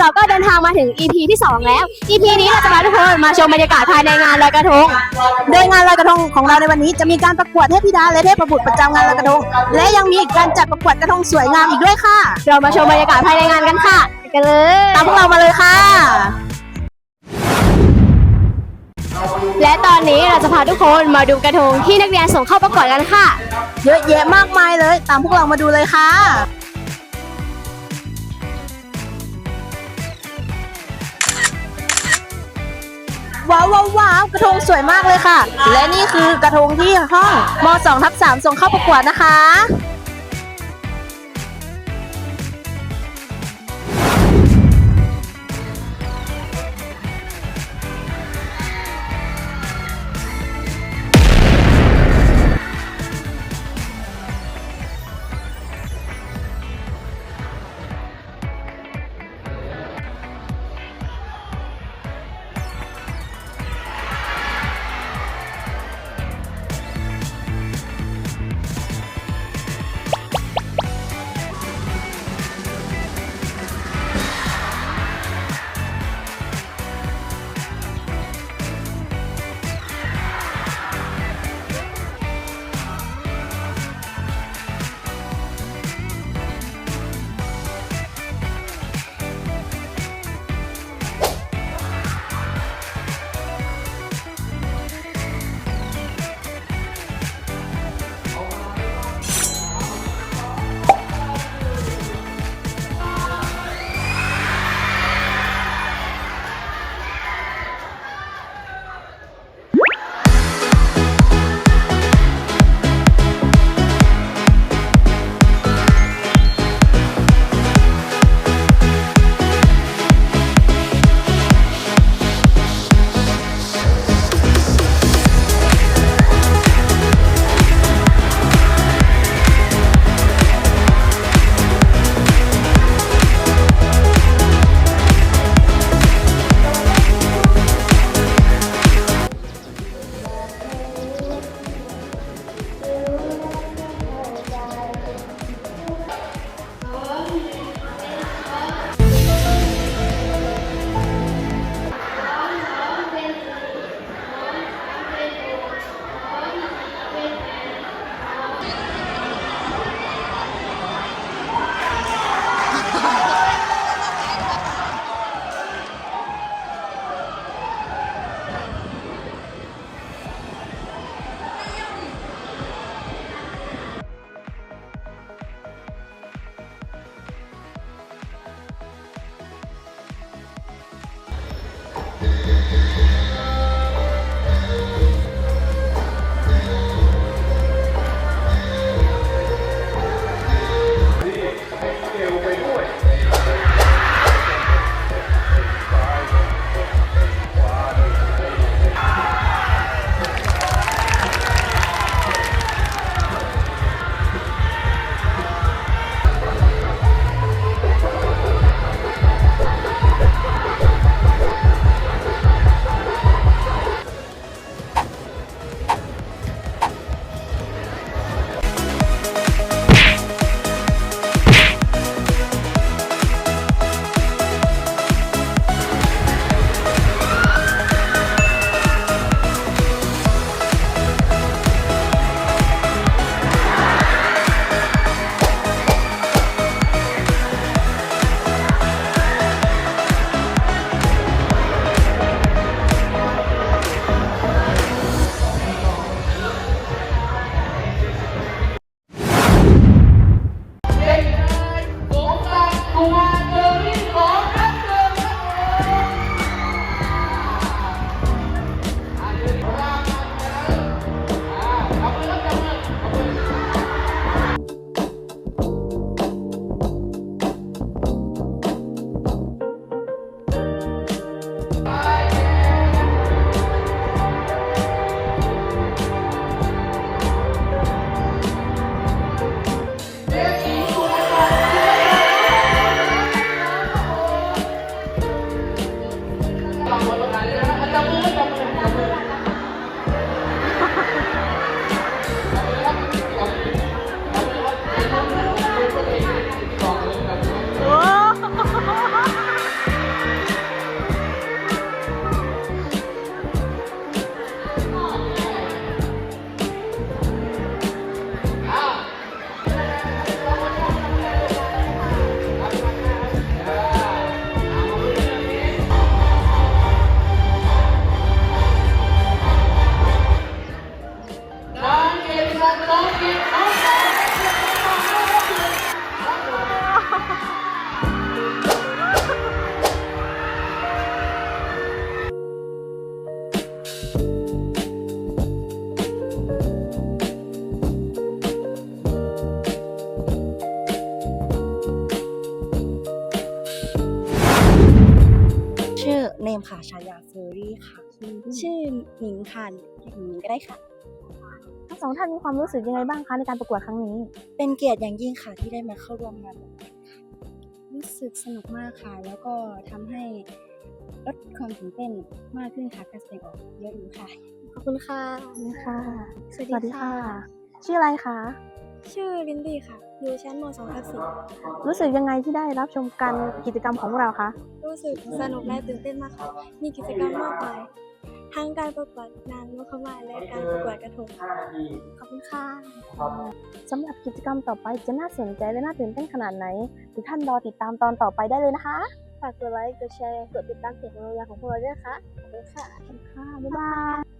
เราก็เดินทางมาถึง EP ที่ 2 แล้ว EP นี้เราจะพาทุกคนมาชมบรรยากาศภายในงานลอยกระทง โดยงานลอยกระทงของเราในวันนี้จะมีการประกวดเทพธิดาและเทพบุตรประจำงานลอยกระทง และยังมีการจัดประกวดกระทงสวยงามอีกด้วยค่ะ เรามาชมบรรยากาศภายในงานกันค่ะไปกันเลยตามพวกเรามาเลยค่ะ และตอนนี้เราจะพาทุกคนมาดูกระทงที่นักเรียนส่งเข้าประกวดกันค่ะ เยอะแยะมากมายเลย ตามพวกเรามาดูเลยค่ะ ว้าวว้าววาวกระทงสวยมากเลยค่ะ และนี่คือกระทงที่ห้องม 2 ทับ3ส่งเข้าประกวดนะคะ ชื่อเนมค่ะชายาเฟอรี่ค่ะ ชื่อหนิงค่ะหนิงก็ได้ค่ะ ทั้งสองท่านมีความรู้สึกยังไงบ้างคะในการประกวดครั้งนี้ เป็นเกียรติอย่างยิ่งค่ะที่ได้มาเข้าร่วมงานรู้สึกสนุกมากค่ะ แล้วก็ทำให้ ลดความตื่นเต้นมากขึ้นค่ะการแสดงออกเยอะอยู่ค่ะ ขอบคุณค่ะค่ะ สวัสสวัสดีดีค่ะค่ะ ชื่ออะไรคะ ชื่อลินดี้ค่ะ อยู่ชั้นม .2 ทับสิรู้สึกยังไงที่ได้รับชมการกิจกรรมของเราคะ รู้สึกสนุกและตื่นเต้นมากค่ะ มีกิจกรรมมากมายทั้งการประกวดนางนพมาศและการประกวดกระทงขอบคุณค่ะสำหรับกิจกรรมต่อไปจะน่าสนใจและน่าตื่นเต้นขนาดไหนทุกท่านรอติดตามตอนต่อไปได้เลยนะคะ ฝากกดไลค์ กดแชร์ กดติดตามเพจของเรงเรียนของพวกเราด้วยนะคะขอบคุณค่ะค่ะ บ๊ายบาย